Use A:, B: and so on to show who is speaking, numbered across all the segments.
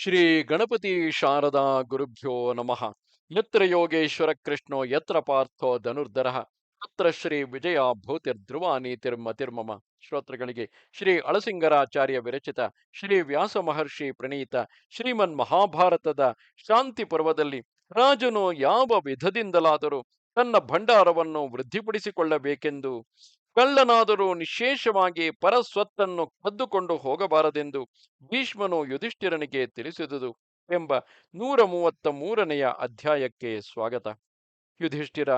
A: ಶ್ರೀ ಗಣಪತಿ ಶಾರದಾ ಗುರುಭ್ಯೋ ನಮಃ. ಯತ್ರ ಯೋಗೇಶ್ವರ ಕೃಷ್ಣೋ ಯತ್ರ ಪಾರ್ಥೋ ಧನುರ್ಧರ. ಅತ್ರ ಶ್ರೀ ವಿಜಯ ಭೂತಿರ್ಧ್ರುವ ನೀತಿರ್ಮತಿರ್ಮಮ ಶ್ರೋತೃಗಳಿಗೆ ಶ್ರೀ ಅಳಸಿಂಗರಾಚಾರ್ಯ ವಿರಚಿತ ಶ್ರೀ ವ್ಯಾಸ ಮಹರ್ಷಿ ಪ್ರಣೀತ ಶ್ರೀಮನ್ ಮಹಾಭಾರತದ ಶಾಂತಿ ಪರ್ವದಲ್ಲಿ ರಾಜನು ಯಾವ ವಿಧದಿಂದಲಾದರೂ ತನ್ನ ಭಂಡಾರವನ್ನು ವೃದ್ಧಿಪಡಿಸಿಕೊಳ್ಳಬೇಕೆಂದು ಕಳ್ಳನಾದರೂ ನಿಶೇಷವಾಗಿ ಪರಸ್ವತ್ತನ್ನು ಕದ್ದುಕೊಂಡು ಹೋಗಬಾರದೆಂದು ಭೀಷ್ಮನು ಯುಧಿಷ್ಠಿರನಿಗೆ ತಿಳಿಸಿದುದು ಎಂಬ ನೂರ ಮೂವತ್ತ ಮೂರನೆಯ ಅಧ್ಯಾಯಕ್ಕೆ ಸ್ವಾಗತ. ಯುಧಿಷ್ಠಿರ,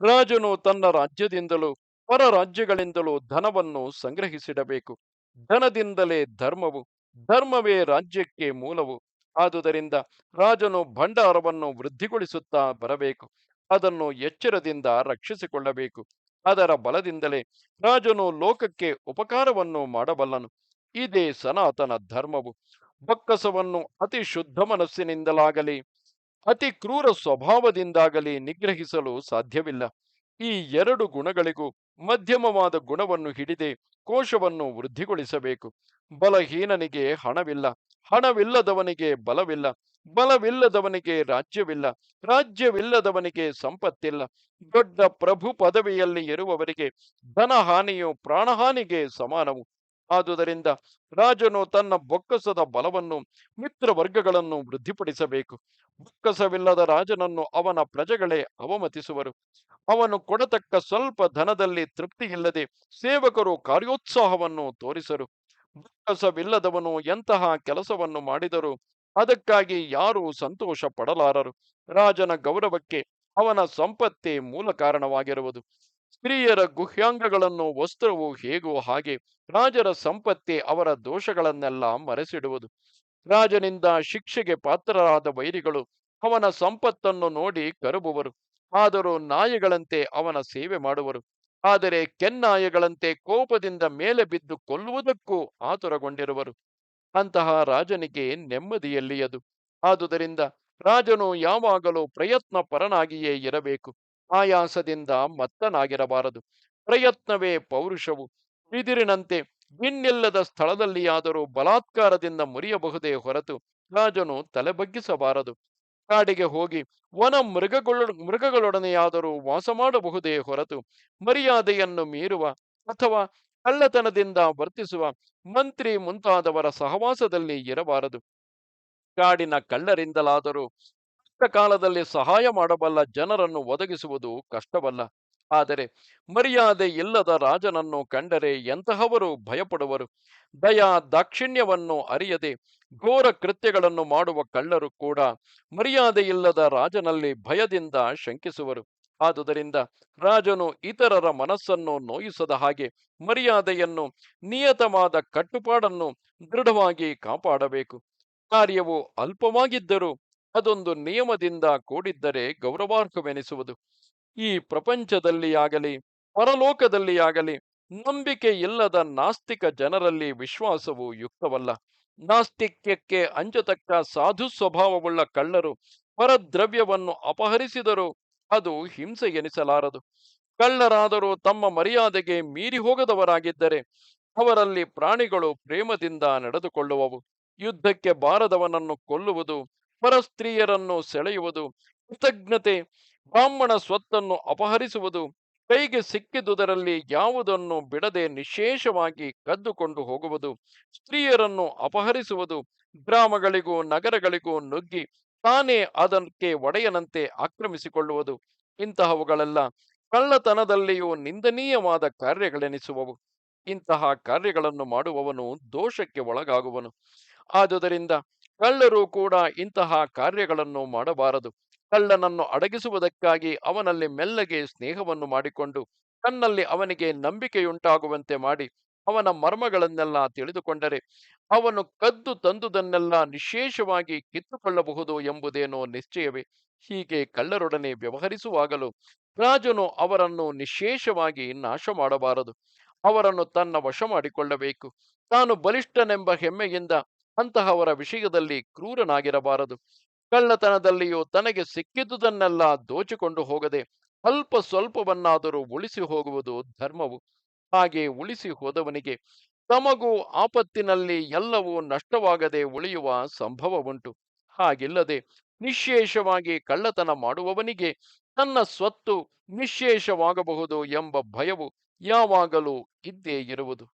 A: ರಾಜನು ತನ್ನ ರಾಜ್ಯದಿಂದಲೂ ಪರ ರಾಜ್ಯಗಳಿಂದಲೂ ಧನವನ್ನು ಸಂಗ್ರಹಿಸಿಡಬೇಕು. ಧನದಿಂದಲೇ ಧರ್ಮವು, ಧರ್ಮವೇ ರಾಜ್ಯಕ್ಕೆ ಮೂಲವು. ಆದುದರಿಂದ ರಾಜನು ಭಂಡಾರವನ್ನು ವೃದ್ಧಿಗೊಳಿಸುತ್ತಾ ಬರಬೇಕು. ಅದನ್ನು ಎಚ್ಚರದಿಂದ ರಕ್ಷಿಸಿಕೊಳ್ಳಬೇಕು. ಅದರ ಬಲದಿಂದಲೇ ರಾಜನು ಲೋಕಕ್ಕೆ ಉಪಕಾರವನ್ನು ಮಾಡಬಲ್ಲನು. ಇದೇ ಸನಾತನ ಧರ್ಮವು. ಬಕ್ಕಸವನ್ನು ಅತಿ ಶುದ್ಧ ಮನಸ್ಸಿನಿಂದಲಾಗಲಿ, ಅತಿ ಕ್ರೂರ ಸ್ವಭಾವದಿಂದಾಗಲಿ ನಿಗ್ರಹಿಸಲು ಸಾಧ್ಯವಿಲ್ಲ. ಈ ಎರಡು ಗುಣಗಳಿಗೂ ಮಧ್ಯಮವಾದ ಗುಣವನ್ನು ಹಿಡಿದೆ ಕೋಶವನ್ನು ವೃದ್ಧಿಗೊಳಿಸಬೇಕು. ಬಲಹೀನನಿಗೆ ಹಣವಿಲ್ಲ. ಹಣವಿಲ್ಲದವನಿಗೆ ಬಲವಿಲ್ಲ. ಬಲವಿಲ್ಲದವನಿಗೆ ರಾಜ್ಯವಿಲ್ಲ, ರಾಜ್ಯವಿಲ್ಲದವನಿಗೆ ಸಂಪತ್ತಿಲ್ಲ. ದೊಡ್ಡ ಪ್ರಭು ಪದವಿಯಲ್ಲಿ ಇರುವವರಿಗೆ ಧನಹಾನಿಯು ಪ್ರಾಣಹಾನಿಗೆ ಸಮಾನವು. ಆದುದರಿಂದ ರಾಜನು ತನ್ನ ಬೊಕ್ಕಸದ ಬಲವನ್ನು ಮಿತ್ರ ವರ್ಗಗಳನ್ನು ವೃದ್ಧಿಪಡಿಸಬೇಕು. ಬೊಕ್ಕಸವಿಲ್ಲದ ರಾಜನನ್ನು ಅವನ ಪ್ರಜೆಗಳೇ ಅವಮತಿಸುವರು. ಅವನು ಕೊಡತಕ್ಕ ಸ್ವಲ್ಪ ಧನದಲ್ಲಿ ತೃಪ್ತಿಯಿಲ್ಲದೆ ಸೇವಕರು ಕಾರ್ಯೋತ್ಸಾಹವನ್ನು ತೋರಿಸರು. ಬೊಕ್ಕಸವಿಲ್ಲದವನು ಎಂತಹ ಕೆಲಸವನ್ನು ಮಾಡಿದರೂ ಅದಕ್ಕಾಗಿ ಯಾರೂ ಸಂತೋಷ ಪಡಲಾರರು. ರಾಜನ ಗೌರವಕ್ಕೆ ಅವನ ಸಂಪತ್ತೇ ಮೂಲ ಕಾರಣವಾಗಿರುವುದು. ಸ್ತ್ರೀಯರ ಗುಹ್ಯಾಂಗಗಳನ್ನು, ವಸ್ತ್ರವು ಹೇಗೋ ಹಾಗೆ ರಾಜರ ಸಂಪತ್ತೇ ಅವರ ದೋಷಗಳನ್ನೆಲ್ಲ ಮರೆಸಿಡುವುದು. ರಾಜನಿಂದ ಶಿಕ್ಷೆಗೆ ಪಾತ್ರರಾದ ವೈರಿಗಳು ಅವನ ಸಂಪತ್ತನ್ನು ನೋಡಿ ಕರುಬುವರು. ಆದರೂ ನಾಯಿಗಳಂತೆ ಅವನ ಸೇವೆ ಮಾಡುವರು. ಆದರೆ ಕೆನ್ನಾಯಿಗಳಂತೆ ಕೋಪದಿಂದ ಮೇಲೆ ಬಿದ್ದು ಕೊಲ್ಲುವುದಕ್ಕೂ ಆತುರಗೊಂಡಿರುವರು. ಅಂತಹ ರಾಜನಿಗೆ ನೆಮ್ಮದಿಯಲ್ಲಿಯದು ಆದುದರಿಂದ ರಾಜನು ಯಾವಾಗಲೂ ಪ್ರಯತ್ನ ಪರನಾಗಿಯೇ ಇರಬೇಕು. ಆಯಾಸದಿಂದ ಮತ್ತನಾಗಿರಬಾರದು. ಪ್ರಯತ್ನವೇ ಪೌರುಷವು. ಬಿದಿರಿನಂತೆ ಇನ್ನಿಲ್ಲದ ಸ್ಥಳದಲ್ಲಿಯಾದರೂ ಬಲಾತ್ಕಾರದಿಂದ ಮುರಿಯಬಹುದೇ ಹೊರತು ರಾಜನು ತಲೆಬಗ್ಗಿಸಬಾರದು. ಕಾಡಿಗೆ ಹೋಗಿ ವನ ಮೃಗಗಳ, ಮೃಗಗಳೊಡನೆಯಾದರೂ ವಾಸ ಮಾಡಬಹುದೇ ಹೊರತು ಮರ್ಯಾದೆಯನ್ನು ಮೀರುವ ಅಥವಾ ಕಳ್ಳತನದಿಂದ ವರ್ತಿಸುವ ಮಂತ್ರಿ ಮುಂತಾದವರ ಸಹವಾಸದಲ್ಲಿ ಇರಬಾರದು. ಕಾಡಿನ ಕಳ್ಳರಿಂದಲಾದರೂ ಕಾಲದಲ್ಲಿ ಸಹಾಯ ಮಾಡಬಲ್ಲ ಜನರನ್ನು ಒದಗಿಸುವುದು ಕಷ್ಟವಲ್ಲ. ಆದರೆ ಮರ್ಯಾದೆ ಇಲ್ಲದ ರಾಜನನ್ನು ಕಂಡರೆ ಎಂತಹವರು ಭಯಪಡುವರು? ದಯಾ ದಾಕ್ಷಿಣ್ಯವನ್ನು ಅರಿಯದೆ ಘೋರ ಕೃತ್ಯಗಳನ್ನು ಮಾಡುವ ಕಳ್ಳರು ಕೂಡ ಮರ್ಯಾದೆ ಇಲ್ಲದ ರಾಜನಲ್ಲಿ ಭಯದಿಂದ ಶಂಕಿಸುವರು. ಆದುದರಿಂದ ರಾಜನು ಇತರರ ಮನಸ್ಸನ್ನು ನೋಯಿಸದ ಹಾಗೆ ಮರ್ಯಾದೆಯನ್ನು, ನಿಯತವಾದ ಕಟ್ಟುಪಾಡನ್ನು ದೃಢವಾಗಿ ಕಾಪಾಡಬೇಕು. ಕಾರ್ಯವು ಅಲ್ಪವಾಗಿದ್ದರೂ ಅದೊಂದು ನಿಯಮದಿಂದ ಕೂಡಿದ್ದರೆ ಗೌರವಾರ್ಹವೆನಿಸುವುದು. ಈ ಪ್ರಪಂಚದಲ್ಲಿಯಾಗಲಿ, ಪರಲೋಕದಲ್ಲಿಯಾಗಲಿ ನಂಬಿಕೆ ಇಲ್ಲದ ನಾಸ್ತಿಕ ಜನರಲ್ಲಿ ವಿಶ್ವಾಸವು ಯುಕ್ತವಲ್ಲ. ನಾಸ್ತಿಕ್ಯಕ್ಕೆ ಅಂಜತಕ್ಕ ಸಾಧು ಸ್ವಭಾವವುಳ್ಳ ಕಳ್ಳರು ಪರದ್ರವ್ಯವನ್ನು ಅಪಹರಿಸಿದರೂ ಅದು ಹಿಂಸೆ ಎನಿಸಲಾರದು ಕಳ್ಳರಾದರೂ ತಮ್ಮ ಮರ್ಯಾದೆಗೆ ಮೀರಿ ಹೋಗದವರಾಗಿದ್ದರೆ ಅವರಲ್ಲಿ ಪ್ರಾಣಿಗಳು ಪ್ರೇಮದಿಂದ ನಡೆದುಕೊಳ್ಳುವವು. ಯುದ್ಧಕ್ಕೆ ಬಾರದವನನ್ನು ಕೊಲ್ಲುವುದು, ಪರಸ್ತ್ರೀಯರನ್ನು ಸೆಳೆಯುವುದು, ಕೃತಜ್ಞತೆ, ಬ್ರಾಹ್ಮಣ ಸ್ವತ್ತನ್ನು ಅಪಹರಿಸುವುದು, ಕೈಗೆ ಸಿಕ್ಕಿದುದರಲ್ಲಿ ಯಾವುದನ್ನು ಬಿಡದೆ ನಿಶೇಷವಾಗಿ ಕದ್ದುಕೊಂಡು ಹೋಗುವುದು, ಸ್ತ್ರೀಯರನ್ನು ಅಪಹರಿಸುವುದು, ಗ್ರಾಮಗಳಿಗೂ ನಗರಗಳಿಗೂ ನುಗ್ಗಿ ತಾನೇ ಅದಕ್ಕೆ ಒಡೆಯನಂತೆ ಆಕ್ರಮಿಸಿಕೊಳ್ಳುವುದು. ಇಂತಹವುಗಳೆಲ್ಲ ಕಳ್ಳತನದಲ್ಲಿಯೂ ನಿಂದನೀಯವಾದ ಕಾರ್ಯಗಳೆನಿಸುವವು. ಇಂತಹ ಕಾರ್ಯಗಳನ್ನು ಮಾಡುವವನು ದೋಷಕ್ಕೆ ಒಳಗಾಗುವನು. ಆದುದರಿಂದ ಕಳ್ಳರು ಕೂಡ ಇಂತಹ ಕಾರ್ಯಗಳನ್ನು ಮಾಡಬಾರದು. ಕಳ್ಳನನ್ನು ಅಡಗಿಸುವುದಕ್ಕಾಗಿ ಅವನಲ್ಲಿ ಮೆಲ್ಲಗೆ ಸ್ನೇಹವನ್ನು ಮಾಡಿಕೊಂಡು ತನ್ನಲ್ಲಿ ಅವನಿಗೆ ನಂಬಿಕೆಯುಂಟಾಗುವಂತೆ ಮಾಡಿ ಅವನ ಮರ್ಮಗಳನ್ನೆಲ್ಲ ತಿಳಿದುಕೊಂಡರೆ ಅವನು ಕದ್ದು ತಂದುದನ್ನೆಲ್ಲ ನಿಶೇಷವಾಗಿ ಕಿತ್ತುಕೊಳ್ಳಬಹುದು ಎಂಬುದೇನೋ ನಿಶ್ಚಯವೇ. ಹೀಗೆ ಕಳ್ಳರೊಡನೆ ವ್ಯವಹರಿಸುವಾಗಲೂ ರಾಜನು ಅವರನ್ನು ನಿಶೇಷವಾಗಿ ನಾಶ ಮಾಡಬಾರದು ಅವರನ್ನು ತನ್ನ ವಶ ಮಾಡಿಕೊಳ್ಳಬೇಕು ತಾನು ಬಲಿಷ್ಠನೆಂಬ ಹೆಮ್ಮೆಯಿಂದ ಅಂತಹವರ ವಿಷಯದಲ್ಲಿ ಕ್ರೂರನಾಗಿರಬಾರದು. ಕಳ್ಳತನದಲ್ಲಿಯೂ ತನಗೆ ಸಿಕ್ಕಿದ್ದುದನ್ನೆಲ್ಲ ದೋಚಿಕೊಂಡು ಹೋಗದೆ ಅಲ್ಪ ಸ್ವಲ್ಪವನ್ನಾದರೂ ಉಳಿಸಿ ಹೋಗುವುದು ಧರ್ಮವು. ಹಾಗೆ ಉಳಿಸಿ ಹೋದವನಿಗೆ ತಮಗೂ ಆಪತ್ತಿನಲ್ಲಿ ಎಲ್ಲವೂ ನಷ್ಟವಾಗದೆ ಉಳಿಯುವ ಸಂಭವವುಂಟು ಹಾಗಿಲ್ಲದೆ ನಿಶೇಷವಾಗಿ ಕಳ್ಳತನ ಮಾಡುವವನಿಗೆ ತನ್ನ ಸ್ವತ್ತು ನಿಶ್ಶೇಷವಾಗಬಹುದು ಎಂಬ ಭಯವು ಯಾವಾಗಲೂ ಇದ್ದೇ ಇರುವುದು.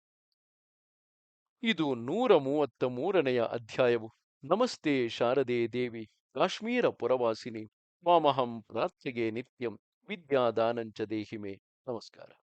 A: ಇದು ನೂರ ಮೂವತ್ತ ಮೂರನೆಯ ಅಧ್ಯಾಯವು. ನಮಸ್ತೆ ಶಾರದೆ ದೇವಿ. ಕಾಶ್ಮೀರ ಪುರವಾಸಿನಿ. ಮಾಮಹಂ ಪ್ರಾರ್ಥೆಗೆ ನಿತ್ಯಂ ವಿದ್ಯಾದಾನಂಚ ದೇಹಿಮೆ. ನಮಸ್ಕಾರ.